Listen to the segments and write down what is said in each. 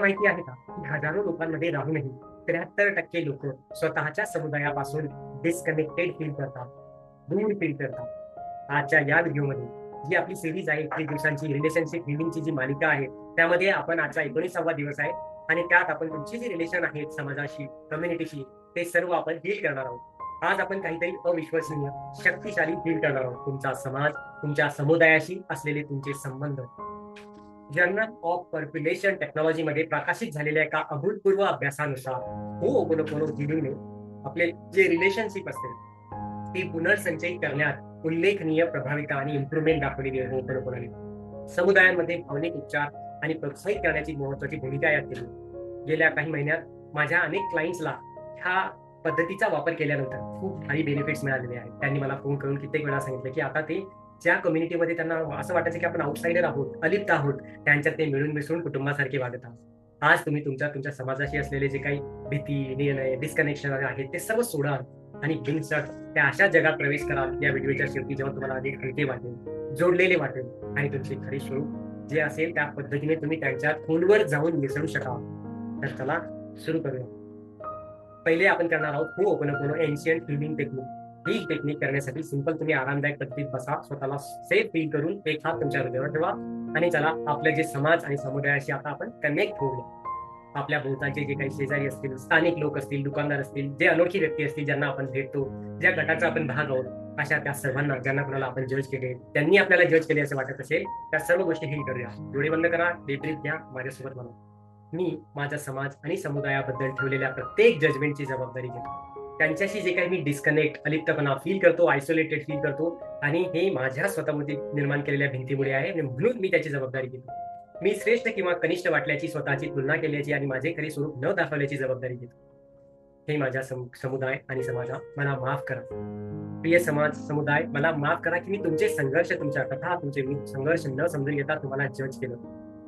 माहिती आहे का? की हजारो लोकांमध्ये राहूनही त्र्याहत्तर टक्के लोक स्वतःच्या समुदायापासून डिस्कनेक्टेड फील करतात दूर फील करतात. आजच्या या व्हिडिओमध्ये जी आपली सिरीज आहे एकवीस दिवसांची रिलेशनशिप हिलिंगची जी मालिका आहे त्यामध्ये आपण आजचा एकोणीसावा दिवस आहे आणि त्यात आपण तुमची जी रिलेशन आहेत समाजाशी कम्युनिटीशी ते सर्व आपण डील करणार आहोत. आज आपण काहीतरी अविश्वसनीय शक्तिशाली डील करणार आहोत. तुमचा समाज तुमच्या समुदायाशी असलेले तुमचे संबंध. जर्नल ऑफ पर्प्युलेशन टेक्नॉलॉजी मध्ये प्रकाशित झालेल्या एका अभूतपूर्व अभ्यासानुसार हो कोनो कोनो दिलीने आपले जे रिलेशनशिप असते ती पुनर्संचयित करण्यात उल्लेखनीय प्रभाविता आणि इम्प्रुव्हमेंट दाखवलेली आहे हो कोणाने समुदायांमध्ये भावनिक उपचार आणि प्रोत्साहित करण्याची महत्वाची भूमिका यात केली. गेल्या काही महिन्यात माझ्या अनेक क्लायंट्सला ह्या पद्धतीचा वापर केल्यानंतर खूप काही बेनिफिट्स मिळालेले आहेत. त्यांनी मला फोन करून कित्येक वेळा सांगितलं की आता ते ज्या कम्युनिटीमध्ये त्यांना असं वाटायचं की आपण आउटसाइडर आहोत अलिप्त आहोत त्यांच्यात ते मिळून मिसळून कुटुंबासारखे वागत आहोत. आज तुम्ही तुमच्या तुमच्या समाजाशी असलेले जे काही भीती निर्णय डिस्कनेक्शन आहेत ते सर्व सोडाल आणि बिनसट त्या अशा जगात प्रवेश कराल या व्हिडिओच्या शेवटी जेव्हा तुम्हाला अधिक हलके वाटेल जोडलेले वाटेल आणि तुमचे खरे स्वरूप जे असेल त्या पद्धतीने तुम्ही त्यांच्या खोलवर जाऊन मिसळू शकाल. तर चला सुरू करूया. पहिले आपण करणार आहोत हो open open ancient filming technique ही टेक्निक करण्यासाठी सिंपल तुम्ही आरामदायक पद्धतीत बसा. स्वतःला सेफ फील करून एक हात तुमच्या हृदयावर ठेवा. आणि चला आपले जे समाज आणि समुदायाशी आता आपण कनेक्ट होऊया. आपल्या भोवताचे जे काही शेजारी असतील स्थानिक लोक असतील दुकानदार असतील जे अनोळखी व्यक्ती असतील ज्यांना आपण भेटतो ज्या गटाचा आपण भाग आहोत अशा त्या सर्वांना ज्यांना कोणाला आपण जज केले त्यांनी आपल्याला जज केले असं वाटत असेल त्या सर्व गोष्टी हिल करूया. डोळे बंद करा डीप द्या माझ्यासोबत म्हणून मी माझा समाज आणि समुदायाबद्दल ठेवलेल्या प्रत्येक जजमेंटची जबाबदारी घेतो. त्यांच्याशी जे काही मी डिस्कनेक्ट अलिप्तपणा फील करतो आयसोलेटेड फील करतो आणि हे माझ्या स्वतःमध्ये निर्माण केलेल्या भिंतीमुळे आहे आणि म्हणून मी त्याची जबाबदारी घेतो. मी श्रेष्ठ किंवा कनिष्ठ वाटल्याची स्वतःची तुलना केल्याची आणि माझे खरे स्वरूप न दाखवल्याची जबाबदारी घेतो. हे माझ्या समुदाय आणि समाजा मला माफ करा. प्रिय समाज समुदाय मला माफ करा की मी तुमचे संघर्ष तुमच्या कथा तुमचे संघर्ष न समजून घेता तुम्हाला जज केलं.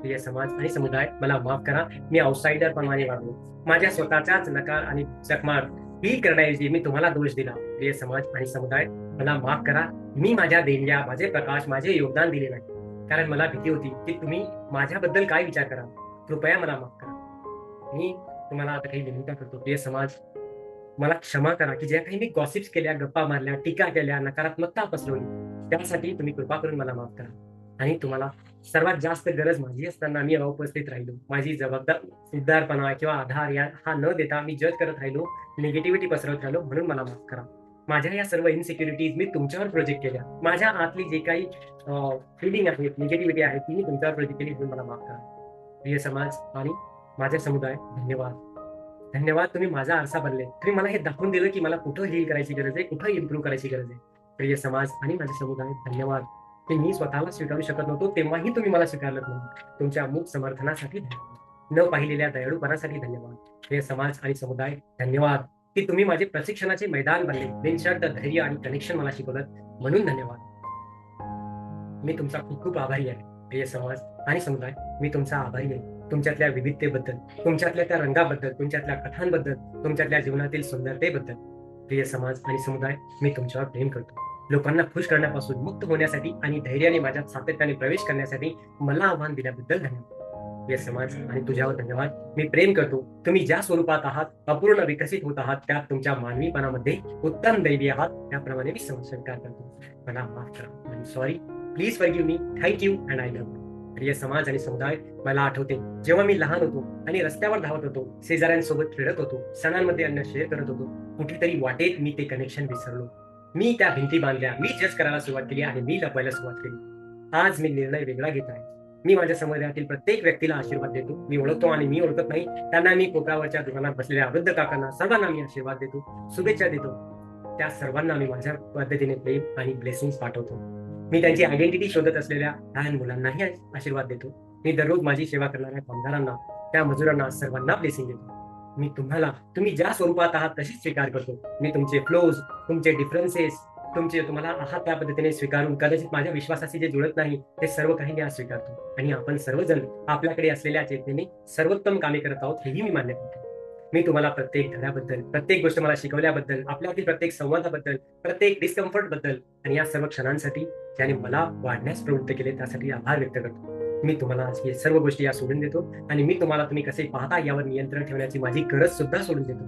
प्रिय समाज आणि समुदाय मला माफ करा. मी आउटसाइडर प्रमाणे वागलो. माझ्या स्वतःच्याच नकार आणि चकमार मी करण्याऐवजी मी तुम्हाला दोष दिला. प्रिय समाज आणि समुदाय मला माफ करा. मी माझ्या देणग्या माझे प्रकाश माझे योगदान दिले नाही. कारण मला भीती होती की तुम्ही माझ्याबद्दल काय विचार करा. कृपया मला माफ करा. मी तुम्हाला आता काही विनंती करतो. प्रिय समाज मला क्षमा करा की ज्या काही मी गॉसिप्स केल्या गप्पा मारल्या टीका केल्या नकारात्मकता पसरवली त्यासाठी तुम्ही कृपा करून मला माफ करा. आणि तुम्हाला सर्वात जास्त गरज माझी असताना मी अनुपस्थित राहिलो. माझी जबाबदार उद्धारपणा किंवा आधार या हा न देता मी जज करत राहिलो. निगेटिव्हिटी पसरवत राहिलो म्हणून मला माफ करा. माझ्या या सर्व इनसिक्युरिटीज मी तुमच्यावर प्रोजेक्ट केल्या. माझ्या आतली जे काही फिलिंग आहे निगेटिव्हिटी आहे ती मी तुमच्यावर प्रोजेक्ट केली म्हणून मला माफ करा. प्रिय समाज आणि माझ्या समुदाय धन्यवाद. धन्यवाद तुम्ही माझा आरसा बनले. तुम्ही मला हे दाखवून दिलं की मला कुठं हील करायची गरज आहे कुठं इम्प्रूव्ह करायची गरज आहे. प्रिय समाज आणि माझ्या समुदाय धन्यवाद. की मी स्वतःला स्वीकारू शकत नव्हतो तेव्हाही तुम्ही मला स्वीकारलं नाही तुमच्या अमुक समर्थनासाठी धन्यवाद. न पाहिलेल्या दयाळूपणासाठी धन्यवाद. प्रिय समाज आणि समुदाय धन्यवाद. की तुम्ही माझे प्रशिक्षणाचे मैदान बनले. बिनशर्त धैर्य आणि कनेक्शन मला शिकवलं म्हणून धन्यवाद. मी तुमचा खूप खूप आभारी आहे प्रिय समाज आणि समुदाय. मी तुमचा आभारी आहे. तुमच्यातल्या विविधतेबद्दल तुमच्यातल्या त्या रंगाबद्दल तुमच्यातल्या कथांबद्दल तुमच्यातल्या जीवनातील सुंदरतेबद्दल प्रिय समाज आणि समुदाय मी तुमच्यावर प्रेम करतो. लोकांना खुश करण्यापासून मुक्त होण्यासाठी आणि धैर्याने माझ्यात सातत्याने प्रवेश करण्यासाठी मला आव्हान दिल्याबद्दल धन्यवाद. समाज आणि तुझ्यावर धन्यवाद. मी प्रेम करतो. तुम्ही ज्या स्वरूपात आहात अपूर्ण विकसित होत आहात त्यात तुमच्या मानवीपणामध्ये उत्तम दैवी आहात त्याप्रमाणे मी संस्कार करतो. मला माफ करा. Sorry please forgive me thank you and I love प्रिय समाज आणि समुदाय मला आठवते जेव्हा मी लहान होतो आणि रस्त्यावर धावत होतो शेजाऱ्यांसोबत खेळत होतो सणांमध्ये अन्न शेअर करत होतो कुठेतरी वाटेत मी ते कनेक्शन विसरलो. मी त्या भिंती बांधल्या. मी जज करायला सुरुवात केली आणि मी लपवायला सुरुवात केली. आज मी निर्णय वेगळा घेत आहे. मी माझ्या समुदायातील प्रत्येक व्यक्तीला आशीर्वाद देतो. मी ओळखतो आणि मी ओळखत नाही. त्यांना मी कोपऱ्यावरच्या दुकानात बसलेल्या वृद्ध काकांना सर्वांना मी आशीर्वाद देतो शुभेच्छा देतो. त्या सर्वांना मी माझ्या पद्धतीने प्रेम आणि ब्लेसिंग पाठवतो. मी त्यांची आयडेंटिटी शोधत असलेल्या लहान मुलांनाही आशीर्वाद देतो. मी दररोज माझी सेवा करणाऱ्या कामगारांना त्या मजुरांना सर्वांना ब्लेसिंग देतो. मी तुम्हाला तुम्ही ज्या स्वरूपात आहात तशीच स्वीकार करतो. मी तुमचे फ्लोज तुमचे डिफरन्सेस तुमचे तुम्हाला आहात त्या पद्धतीने स्वीकारून कदाचित माझ्या विश्वासाशी जे जुळत नाही ते सर्व काही मी आज स्वीकारतो. आणि आपण सर्वजण आपल्याकडे असलेल्या चेतनेने सर्वोत्तम कामे करत आहोत हेही मी मान्य करतो. मी तुम्हाला प्रत्येक धड्याबद्दल प्रत्येक गोष्ट मला शिकवल्याबद्दल आपल्यातील प्रत्येक संवादाबद्दल प्रत्येक डिस्कम्फर्टबद्दल आणि या सर्व क्षणांसाठी ज्याने मला वाढण्यास प्रवृत्त केले त्यासाठी आभार व्यक्त करतो. मी तुम्हाला आज हे सर्व गोष्टी या सोडून देतो आणि मी तुम्हाला तुम्ही कसे पाहता यावर नियंत्रण ठेवण्याची माझी गरज सुद्धा सोडून देतो.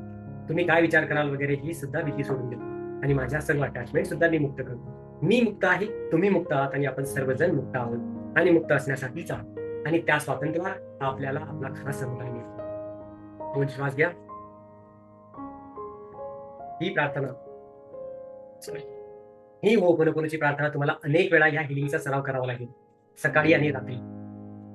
तुम्ही काय विचार कराल वगैरे ही सुद्धा भीती सोडून देतो. आणि माझ्या सर्व अटॅचमेंट सुद्धा मी मुक्त करतो. मी मुक्त आहे तुम्ही मुक्त आहात आणि आपण सर्वजण मुक्त आहोत. आणि मुक्त असण्यासाठीच आहात आणि त्या स्वातंत्र्याला आपल्याला आपला खरा समुदाय मिळतो. श्वास घ्या. ही प्रार्थना. ही हो होपनोपनोची प्रार्थना तुम्हाला अनेक वेळा या हिलिंगचा सराव करावा लागेल. सकाळी आणि रात्री.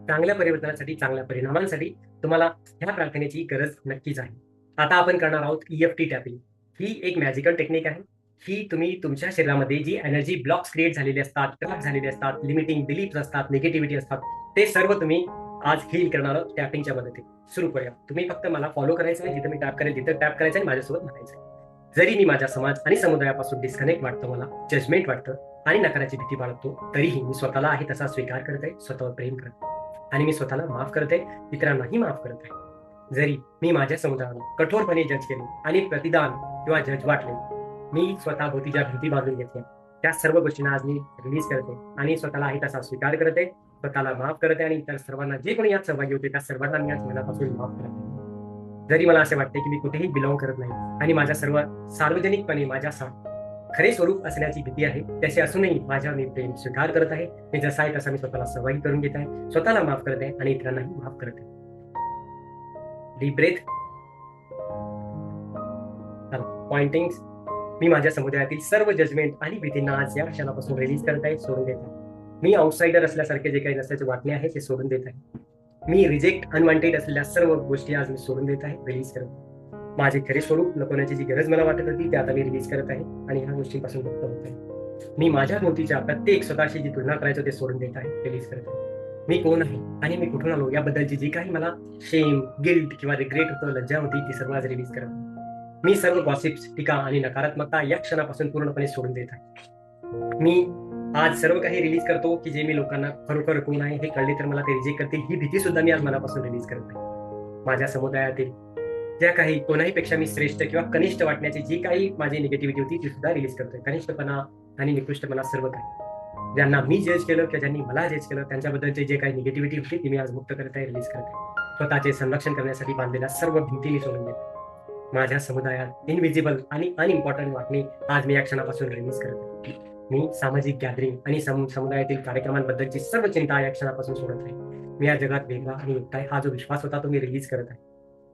चांगल्या परिवर्तनासाठी चांगल्या परिणामांसाठी तुम्हाला ह्या प्रार्थनेची गरज नक्कीच आहे. आता आपण करणार आहोत E ईएफटी टॅपिंग ही एक मॅजिकल टेक्निक आहे. ही तुम्ही तुमच्या शरीरामध्ये जी एनर्जी ब्लॉक्स क्रिएट झालेले असतात ट्रॅप झालेले असतात लिमिटिंग बिलीफ असतात निगेटिव्हिटी असतात ते सर्व तुम्ही आज हील करणार टॅपिंगच्या मदतीने. सुरू करूया. तुम्ही फक्त मला फॉलो करायचं आहे जिथं मी टॅप करेल तिथं टॅप करायचं आणि माझ्यासोबत म्हणायचं जरी मी माझ्या समाज आणि समुदायापासून डिस्कनेक्ट वाटतं मला जजमेंट वाटतं आणि नकाराची भीती बाळगतो तरीही मी स्वतःला आहे तसा स्वीकार करत आहे स्वतःवर प्रेम करत आणि मी स्वतःला माफ करत आहे इतरांनाही माफ करत आहे. जरी मी माझ्या समुदायाला कठोरपणे जज केले आणि प्रतिदान किंवा जज वाटले मी स्वतः भोवतीच्या भीती बांधून घेतल्या. त्या सर्व गोष्टींना आज मी रिलीज करते आणि स्वतःला आहे तसा स्वीकार करते स्वतःला माफ करते आणि इतर सर्वांना जे कोणी यात सहभागी होते त्या सर्वांना मी आज मनापासून माफ करते. जरी मला असे वाटते की मी कुठेही बिलॉंग करत नाही आणि माझ्या सर्व सार्वजनिकपणे माझ्या खरे स्वरूप असण्याची भीती आहे तसे असूनही माझ्या मी प्रेम स्वीकार करत आहे. मी जसा आहे तसा मी स्वतःला सहभागी करून घेत आहे स्वतःला माफ करत आहे आणि इतरांनाही माफ करत आहे. डीप ब्रेथ पॉइंटिंग मी माझ्या समुदायातील सर्व जजमेंट आणि भीतींना आज या क्षणापासून रिलीज करत आहे सोडून देत आहे. मी आउटसाइडर असल्यासारखे जे काही नसल्याचे वाटणे आहे ते सोडून देत आहे. मी रिजेक्ट अनवॉन्टेड असलेल्या सर्व गोष्टी आज मी सोडून देत आहे रिलीज करत माझे खरे स्वरूप लपवण्याची जी गरज मला वाटत होती ते आता मी रिलीज करत आहे आणि ह्या गोष्टींपासून मुक्त होत आहे. मी माझ्या भोवतीच्या प्रत्येक स्वतःशी जी तुलना करायचो ते सोडून देत आहे रिलीज करत आहे. मी कोण आहे आणि मी कुठून आलो याबद्दलची जी काही मला शेम गिल्ट किंवा रिग्रेट होतं लज्जा होती ती सर्व आज रिलीज करत आहे. मी सर्व गॉसिप्स टीका आणि नकारात्मकता या क्षणापासून पूर्णपणे सोडून देत आहे. मी आज सर्व काही रिलीज करतो की जे मी लोकांना खरोखर कोण आहे हे कळले तर मला ते रिजेक्ट करतील. ही भीती सुद्धा मी आज मनापासून रिलीज करत आहे. माझ्या समुदायातील ज्या काही कोणाही पेक्षा मी श्रेष्ठ किंवा कनिष्ठ वाटण्याची जी काही माझी निगेटिव्हिटी होती ती सुद्धा रिलीज करतोय. कनिष्ठपणा आणि निकृष्टपणा सर्व काही. ज्यांना मी जज केलं किंवा ज्यांनी मला जज केलं त्यांच्याबद्दलचे जे काही निगेटिव्हिटी होती ती मी आज मुक्त करत आहे रिलीज करत स्वतःचे संरक्षण करण्यासाठी बांधलेल्या सर्व भिंती मी सोडून देते माझ्या समुदायात इनविजिबल आणि अनइम्पॉर्टंट वाटणे आज मी या क्षणापासून रिलीज करत आहे. मी सामाजिक गॅदरिंग आणि समुदायातील कार्यक्रमांबद्दलची सर्व चिंता या क्षणापासून सोडत आहे. मी या जगात वेगळा आणि एकटा हा जो विश्वास होता तो मी रिलीज करत आहे.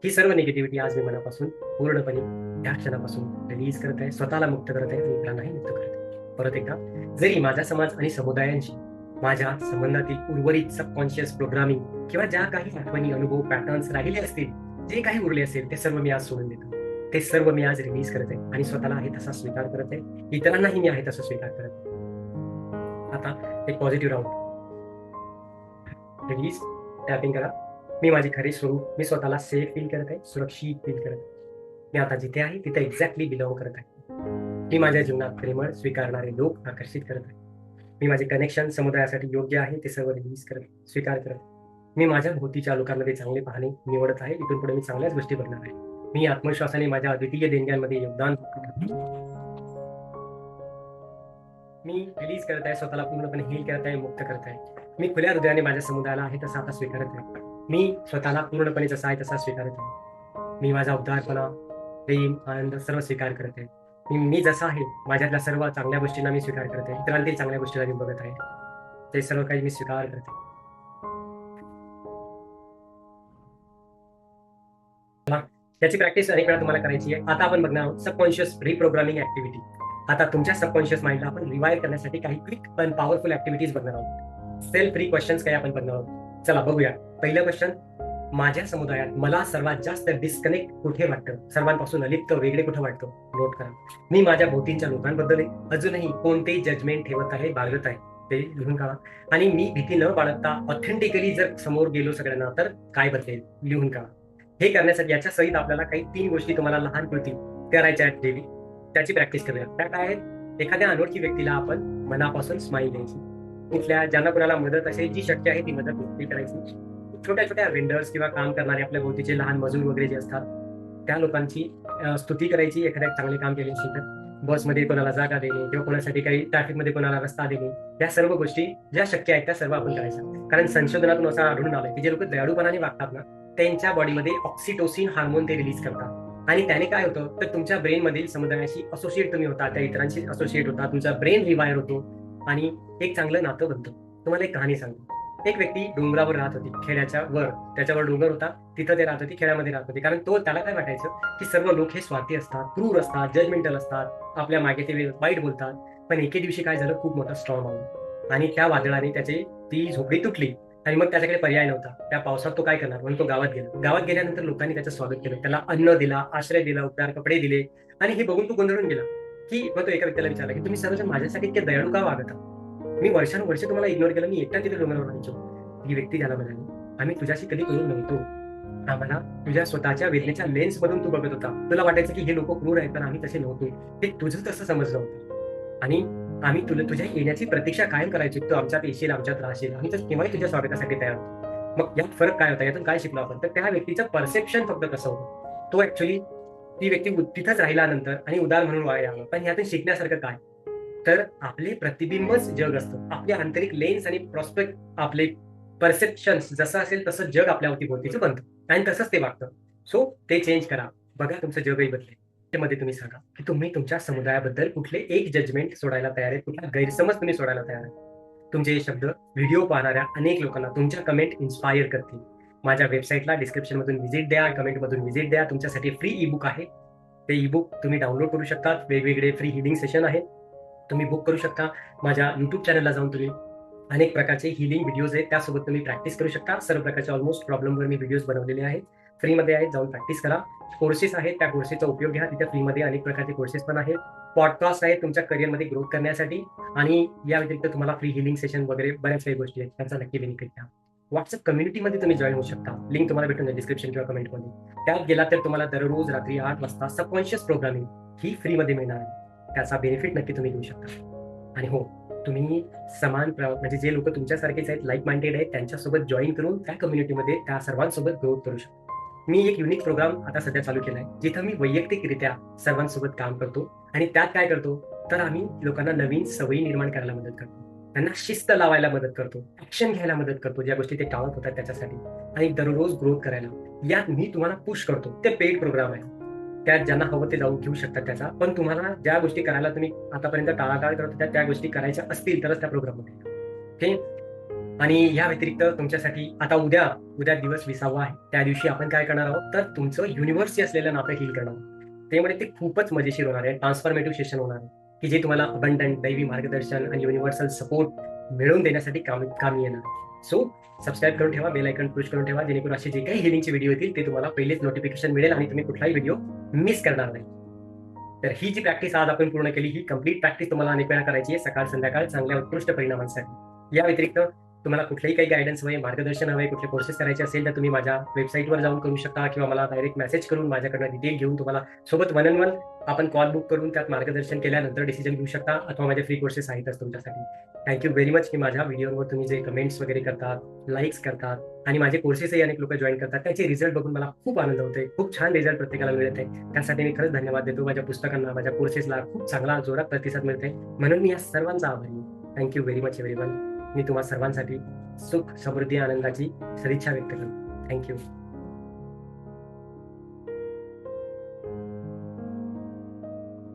ही सर्व निगेटिव्हिटी आज मी मनापासून पूर्णपणे या क्षणापासून रिलीज करत आहे स्वतःला मुक्त करत आहे आणि इतरांनाही मुक्त करत आहे. परत एकदा जरी माझा समाज आणि समुदायांशी माझ्या संबंधातील उर्वरित सबकॉन्शियस प्रोग्रामिंग किंवा ज्या काही आठवणी अनुभव पॅटर्न्स राहिले असतील जे काही उरले असेल ते सर्व मी आज सोडून देतो. ते सर्व मी आज रिलीज करत आहे आणि स्वतःला आहे तसा स्वीकार करत आहे. इतरांनाही मी आहे तसा स्वीकार करत आहे. आता एक पॉझिटिव्ह राऊंड रिलीज टॅपिंग करा. मी माझे खरे स्वरूप मी स्वतःला सेफ फील करत आहे सुरक्षित फील करत आहे. मी आता जिथे आहे तिथे एक्झॅक्टली बिलॉंग करत आहे. मी माझ्या जीवनात प्रेमळ स्वीकारणारे लोक आकर्षित करत आहे. मी माझे कनेक्शन समुदायासाठी योग्य आहे ते सर्व रिलीज करत स्वीकार करत आहे. मी माझ्या भोवतीच्या लोकांमध्ये चांगले पाहणे निवडत आहे. इथून पुढे मी चांगल्याच गोष्टी करणार आहे. मी आत्मविश्वासाने माझ्या अद्वितीय देणग्यांमध्ये योगदान मी रिलीज करत आहे स्वतःला पूर्णपणे हील करत आहे मुक्त करत आहे. मी खुल्या हृदयाने माझ्या समुदायाला आहे तसा आता स्वीकारत आहे. मी स्वतःला पूर्णपणे जसा आहे तसा स्वीकारत आहे. मी माझा उद्धारपणा प्रेम आनंद सर्व स्वीकार करत आहे. मी मी जसा आहे माझ्यातल्या सर्व चांगल्या गोष्टींना मी स्वीकार करते इतरांतील चांगल्या गोष्टीला मी बघत आहे. ते सर्व काही मी स्वीकार करते त्याची प्रॅक्टिस अनेक वेळा तुम्हाला करायची आहे. आता आपण बघणार आहोत सबकॉन्शियस रिप्रोग्रामिंग ऍक्टिव्हिटी आता तुमच्या सबकॉन्शियस माइंडला आपण रिवाईव्ह करण्यासाठी काही क्विक पण पॉवरफुल ऍक्टिव्हिटीज बघणार आहोत. सेल्फ फ्री क्वेश्चन्स काही आपण बघणार आहोत. चला बघूया. पहिलं क्वेश्चन माझ्या समुदायात मला सर्वात जास्त डिस्कनेक्ट कुठे वाटतं? सर्वांपासून अलिप्त वेगळे कुठे वाटतं? नोट करा. मी माझ्या भोवतींच्या लोकांबद्दल अजूनही कोणतेही जजमेंट ठेवत आहे बाळगत आहे? ते लिहून काढा. आणि मी भीती न बाळगता ऑथेंटिकली जर समोर गेलो सगळ्यांना तर काय बदलेल? लिहून काढा. हे करण्यासाठी याच्या सहित आपल्याला काही तीन गोष्टी तुम्हाला लहान कृती करायच्या आहेत डेली त्याची प्रॅक्टिस करूया. त्या काय आहेत एखाद्या अनोळखी व्यक्तीला आपण मनापासून स्माईल द्यायची. इथल्या ज्यांना कोणाला मदत असेल जी शक्य आहे ती मदत व्यक्ती करायची. छोट्या छोट्या वेंडर्स किंवा काम करणारे आपल्या भोवतीचे लहान मजूर वगैरे जे असतात त्या लोकांची स्तुती करायची एखाद्या चांगले काम केले तर बसमध्ये कोणाला जागा देणे किंवा कोणासाठी काही ट्रॅफिकमध्ये कोणाला रस्ता देणे या सर्व गोष्टी ज्या शक्य आहेत त्या सर्व आपण करायच्या. कारण संशोधनातून असं आढळून आलं की जे लोक दयाळूपणाने वागतात ना त्यांच्या बॉडीमध्ये ऑक्सिटोसिन हार्मोन ते रिलीज करतात. आणि त्याने काय होतं? तर तुमच्या ब्रेनमधील समुदायाशी असोसिएट तुम्ही होता त्या इतरांशी असोसिएट होता तुमचा ब्रेन रिवायर होतो आणि एक चांगलं नातं बनतं. तुम्हाला एक कहाणी सांगतो. एक व्यक्ती डोंगरावर राहत होती खेड्याच्या वर त्याच्यावर डोंगर होता तिथं ते राहत होती खेड्यामध्ये राहत होती. कारण तो त्याला काय वाटायचं की सर्व लोक हे स्वार्थी असतात क्रूर असतात जजमेंटल असतात आपल्या मागे ते वाईट बोलतात. पण एके दिवशी काय झालं? खूप मोठा स्ट्रॉंग आला. आणि त्या वादळाने त्याची ती झोपडी तुटली. आणि मग त्याच्याकडे पर्याय नव्हता. त्या पावसात तो काय करणार? म्हणून तो गावात गेला. गावात गेल्यानंतर लोकांनी त्याचं स्वागत केलं. त्याला अन्न दिला आश्रय दिला उपचार कपडे दिले आणि हे बघून तो गोंधळून गेला. की मग तो एका व्यक्तीला विचारला की तुम्ही सर्वजण माझ्यासाठी इतके दयाळू का वागता? मी वर्षानुवर्ष तुम्हाला इग्नोर केलं. मी एकटा तिथे डोंगरावर राहायचो. ही व्यक्ती त्याला म्हणाली आम्ही तुझ्याशी कधी करून नव्हतो. आम्हाला तुझ्या स्वतःच्या वेदनेच्या लेन्स मधून तू बघत होता. तुला वाटायचं की हे लोक क्रूर आहेत पण आम्ही तसे नव्हतो. हे तुझं तसं समजलं होतं. आणि आम्ही तुला तुझ्या येण्याची प्रतीक्षा कायम करायची. तू आमच्यात येशील आमच्यात राहशील. आम्ही तर केव्हाही तुझ्या स्वागतासाठी तयार होतो मग यात फरक काय होता? यातून काय शिकलो आपण? तर त्या व्यक्तीचं परसेप्शन फक्त कसं होतं? तो ऍक्च्युली ती व्यक्ती तिथंच राहिल्यानंतर आणि उदार म्हणून वाया पण यातून शिकण्यासारखं काय? तर आपले प्रतिबिंबच जग असतं. आपले आंतरिक लेन्स आणि प्रॉस्पेक्ट आपले परसेप्शन जसं असेल तसं जग आपल्या अवतीभोवतीचं बनतं. आणि तसंच ते वागतं. सो ते चेंज करा. बघा तुमचं जगही बदलेल. मध्ये तुम्ही सांगा की तुम्ही तुमच्या समुदायाबद्दल कुठले एक जजमेंट सोडायला तयार आहेत कुठला गैरसमज तुम्ही सोडायला तयार आहे तुमचे हे शब्द व्हिडिओ पाहणाऱ्या अनेक लोकांना तुमच्या कमेंट इन्स्पायर करतील. माझ्या वेबसाईटला डिस्क्रिप्शन मधून व्हिजिट द्या कमेंट मधून व्हिजिट द्या. तुमच्यासाठी फ्री ई बुक आहे. ते ई बुक तुम्ही डाउनलोड करू शकता. वेगवेगळे फ्री हिलिंग सेशन आहे तुम्ही बुक करू शकता. माझ्या युट्यूब चॅनलला जाऊन तुम्ही अनेक प्रकारचे हिलिंग व्हिडिओज आहेत. त्यासोबत तुम्ही प्रॅक्टिस करू शकता. सर्व प्रकारचे ऑलमोस्ट प्रॉब्लेमवर मी व्हिडिओज बनवलेले आहेत. फ्रीमध्ये आहेत जाऊन प्रॅक्टिस करा. कोर्सेस आहेत त्या कोर्सेसचा उपयोग घ्या. तिथे फ्रीमध्ये अनेक प्रकारचे कोर्सेस पण आहेत. पॉडकास्ट आहेत तुमच्या करिअरमध्ये ग्रोथ करण्यासाठी आणि या व्यतिरिक्त तुम्हाला फ्री हिलिंग सेशन वगैरे बऱ्याच काही गोष्टी आहेत. त्यांचा नक्की बेनिफिट घ्या. व्हॉट्सअप कम्युनिटीमध्ये तुम्ही जॉईन होऊ शकता. लिंक तुम्हाला भेटून जाईल डिस्क्रिप्शन किंवा कमेंटमध्ये त्यात गेला तर तुम्हाला दररोज रात्री आठ वाजता सबकॉन्शियस प्रोग्रामिंग ही फ्रीमध्ये मिळणार आहे. त्याचा बेनिफिट नक्की तुम्ही घेऊ शकता. आणि हो तुम्ही समान म्हणजे जे लोक तुमच्यासारखेच आहेत लाईक माइंडेड आहेत त्यांच्यासोबत जॉईन करून त्या कम्युनिटीमध्ये त्या सर्वांसोबत ग्रोथ करू शकता. मी एक युनिक प्रोग्राम आता सध्या चालू केलाय जिथं मी वैयक्तिकरित्या सर्वांसोबत काम करतो आणि त्यात काय करतो तर आम्ही लोकांना नवीन सवयी निर्माण करायला मदत करतो. त्यांना शिस्त लावायला मदत करतो ऍक्शन घ्यायला मदत करतो ज्या गोष्टी ते टाळत होतात त्याच्यासाठी. आणि दररोज ग्रोथ करायला यात मी तुम्हाला पुश करतो. ते पेड प्रोग्राम आहे. त्यात ज्यांना हवं ते जाऊन घेऊ शकतात त्याचा. पण तुम्हाला ज्या गोष्टी करायला तुम्ही आतापर्यंत टाळाटाळ करत होत्या त्या गोष्टी करायच्या असतील तरच त्या प्रोग्राममध्ये ठीक आणि या व्यतिरिक्त तुमच्यासाठी आता उद्या उद्या दिवस विसावा आहे. त्या दिवशी आपण काय करणार आहोत? तर तुमचं युनिव्हर्सची असलेलं नातं हिल करणार आहोत. त्यामुळे म्हणजे ते खूपच मजेशीर होणार आहे. ट्रान्सफॉर्मेटिव्ह सेशन होणार आहे. की जे तुम्हाला अबंडंट दैवी मार्गदर्शन आणि युनिव्हर्सल सपोर्ट मिळवून देण्यासाठी काम कामी येणार. सो सबस्क्राईब करून ठेवा बेल आयकन पुश करून ठेवा जेणेकरून असे जे काही हिलिंगचे व्हिडिओ येतील ते तुम्हाला पहिलेच नोटिफिकेशन मिळेल आणि तुम्ही कुठलाही व्हिडिओ मिस करणार नाही. तर ही जी प्रॅक्टिस आज आपण पूर्ण केली ही कंप्लीट प्रॅक्टिस तुम्हाला अनेक वेळा करायची आहे. सकाळ संध्याकाळ चांगल्या उत्कृष्ट परिणामांसाठी. या व्यतिरिक्त तुम्हाला कुठलेही काही गायडन्स हवे मार्गदर्शन हवे कुठले कोर्सेस करायचे असेल तर तुम्ही माझ्या वेबसाईटवर जाऊन करू शकता किंवा मला डायरेक्ट मेसेज करून माझ्याकडनं डिटेल घेऊन तुम्हाला सोबत वन अँड वन आपण कॉल बुक करून त्यात मार्गदर्शन केल्यानंतर डिसिजन घेऊ शकता अथवा माझे फ्री कोर्सेस आहेतच तुमच्यासाठी. थँक्यू व्हेरी मच की माझ्या व्हिडिओवर तुम्ही जे कमेंट्स वगैरे करतात लाईक्स करतात आणि माझे कोर्सेसही अनेक लोक जॉईन करतात त्याचे रिझल्ट बघून मला खूप आनंद होते खूप छान रिझल्ट प्रत्येकाला मिळत आहे त्यासाठी मी खरंच धन्यवाद देतो. माझ्या पुस्तकांना माझ्या कोर्सेसला खूप चांगला जोरात प्रतिसाद मिळते म्हणून मी या सर्वांचा आभारी thank you very much everyone मी तुम्हा सर्वांसाठी सुख समृद्धी आनंदाची सदिच्छा व्यक्त करतो. थँक्यू